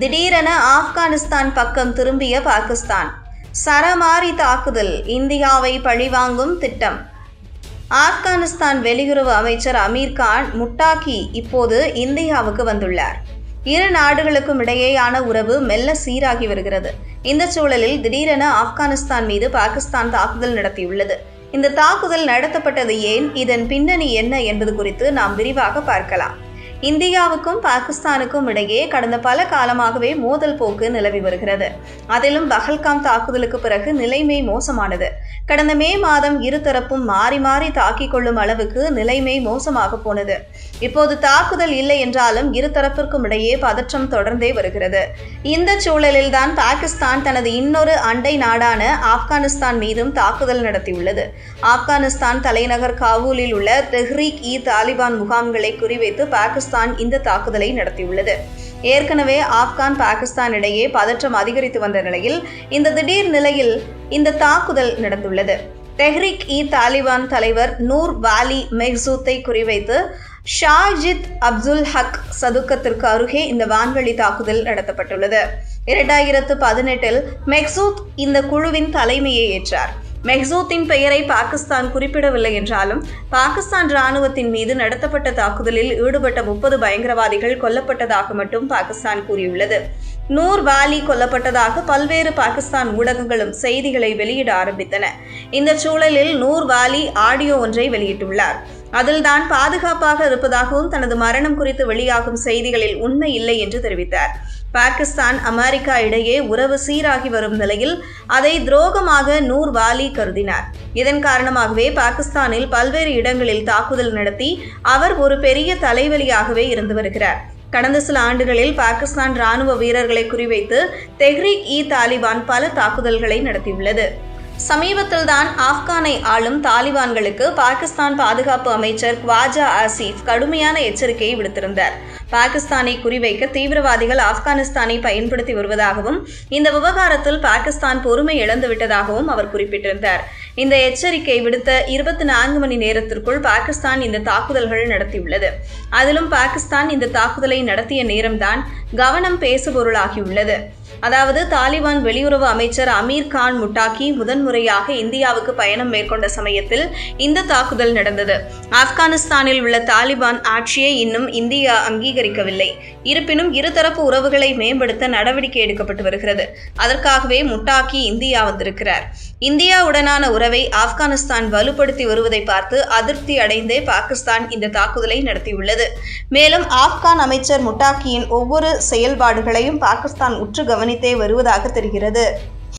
திடீரென ஆப்கானிஸ்தான் பக்கம் திரும்பிய பாகிஸ்தான். சரமாரி தாக்குதல் இந்தியாவை பழிவாங்கும் திட்டம். ஆப்கானிஸ்தான் வெளியுறவு அமைச்சர் அமீர் கான் முட்டாக்கி இப்போது இந்தியாவுக்கு வந்துள்ளார். இரு நாடுகளுக்கும் இடையேயான உறவு மெல்ல சீராகி வருகிறது. இந்த சூழலில் திடீரென ஆப்கானிஸ்தான் மீது பாகிஸ்தான் தாக்குதல் நடத்தியுள்ளது. இந்த தாக்குதல் நடத்தப்பட்டது ஏன்? இதன் பின்னணி என்ன என்பது குறித்து நாம் விரிவாக பார்க்கலாம். இந்தியாவுக்கும் பாகிஸ்தானுக்கும் இடையே கடந்த பல காலமாகவே மோதல் போக்கு நிலவி வருகிறது. அதிலும் பஹல்காம் தாக்குதலுக்கு பிறகு நிலைமை மோசமானது. கடந்த மே மாதம் இருதரப்பும் மாறி மாறி தாக்கிக் கொள்ளும் அளவுக்கு நிலைமை மோசமாக போனது. இப்போது தாக்குதல் இல்லை என்றாலும் இருதரப்பிற்கும் இடையே பதற்றம் தொடர்ந்தே வருகிறது. இந்த சூழலில்தான் பாகிஸ்தான் தனது இன்னொரு அண்டை நாடான ஆப்கானிஸ்தான் மீதும் தாக்குதல் நடத்தியுள்ளது. ஆப்கானிஸ்தான் தலைநகர் காபூலில் உள்ள தெஹ்ரீக் இ தாலிபான் முகாம்களை குறிவைத்து பாகிஸ்தான் பாகிஸ்தான் இந்த தாக்குதலை நடத்தியுள்ளது. ஏற்கனவே ஆப்கான் பாகிஸ்தான் இடையே பதற்றம் அதிகரித்து வந்த நிலையில் இந்த திடீர் நிலையில் இந்த தாக்குதல் நடந்துள்ளது. தெஹ்ரிக் இ தாலிபான் தலைவர் நூர் வாலி மெஹ்சூத்தை குறிவைத்து ஷாஜித் அப்துல் ஹக் சதுக்கத்திற்கு அருகே இந்த வான்வழி தாக்குதல் நடத்தப்பட்டுள்ளது. இரண்டாயிரத்து பதினெட்டில் மெக்சூத் இந்த குழுவின் தலைமையை ஏற்றார். மெஹ்சூத்தின் பெயரை பாகிஸ்தான் குறிப்பிடவில்லை என்றாலும் பாகிஸ்தான் ராணுவத்தின் மீது நடத்தப்பட்ட தாக்குதலில் ஈடுபட்ட முப்பது பயங்கரவாதிகள் கொல்லப்பட்டதாக மட்டும் பாகிஸ்தான் கூறியுள்ளது. நூர் வாலி கொல்லப்பட்டதாக பல்வேறு பாகிஸ்தான் ஊடகங்களும் செய்திகளை வெளியிட ஆரம்பித்தன. இந்த சூழலில் நூர் வாலி ஆடியோ ஒன்றை வெளியிட்டுள்ளார். அதில் தான் பாதுகாப்பாக இருப்பதாகவும் தனது மரணம் குறித்து வெளியாகும் செய்திகளில் உண்மை இல்லை என்று தெரிவித்தார். பாகிஸ்தான் அமெரிக்கா இடையே உறவு சீராகி வரும் நிலையில் அதை துரோகமாக நூர் வாலி கருதினார். இதன் காரணமாகவே பாகிஸ்தானில் பல்வேறு இடங்களில் தாக்குதல் நடத்தி அவர் ஒரு பெரிய தலைவலியாகவே இருந்து வருகிறார். கடந்த சில ஆண்டுகளில் பாகிஸ்தான் ராணுவ வீரர்களை குறிவைத்து தெஹ்ரீக் இ தாலிபான் பல தாக்குதல்களை நடத்தியுள்ளது. சமீபத்தில்தான் ஆப்கானை ஆளும் தாலிபான்களுக்கு பாகிஸ்தான் பாதுகாப்பு அமைச்சர் குவாஜா ஆசிஃப் கடுமையான எச்சரிக்கையை விடுத்திருந்தார். பாகிஸ்தானை குறிவைக்க தீவிரவாதிகள் ஆப்கானிஸ்தானை பயன்படுத்தி வருவதாகவும் இந்த விவகாரத்தில் பாகிஸ்தான் பொறுமை இழந்துவிட்டதாகவும் அவர் குறிப்பிட்டிருந்தார். இந்த எச்சரிக்கை விடுத்த இருபத்தி நான்கு மணி நேரத்திற்குள் பாகிஸ்தான் இந்த தாக்குதல்கள் நடத்தியுள்ளது. அதிலும் பாகிஸ்தான் இந்த தாக்குதலை நடத்திய நேரம்தான் கவனம் பேசுபொருளாகியுள்ளது. அதாவது தாலிபான் வெளியுறவு அமைச்சர் அமீர் கான் முட்டாக்கி முதன்முறையாக இந்தியாவுக்கு பயணம் மேற்கொண்ட சமயத்தில் இந்த தாக்குதல் நடந்தது. ஆப்கானிஸ்தானில் உள்ள தாலிபான் ஆட்சியை இன்னும் இந்தியா அங்கீகரிக்கவில்லை. இருப்பினும் இருதரப்பு உறவுகளை மேம்படுத்த நடவடிக்கை எடுக்கப்பட்டு வருகிறது. அதற்காகவே முட்டாக்கி இந்தியா வந்திருக்கிறார். இந்தியாவுடனான உறவை ஆப்கானிஸ்தான் வலுப்படுத்தி வருவதை பார்த்து அதிருப்தி அடைந்தே பாகிஸ்தான் இந்த தாக்குதலை நடத்தியுள்ளது. மேலும் ஆப்கான் அமைச்சர் முட்டாக்கியின் ஒவ்வொரு செயல்பாடுகளையும் பாகிஸ்தான் உற்று கவனித்தே வருவதாக தெரிகிறது.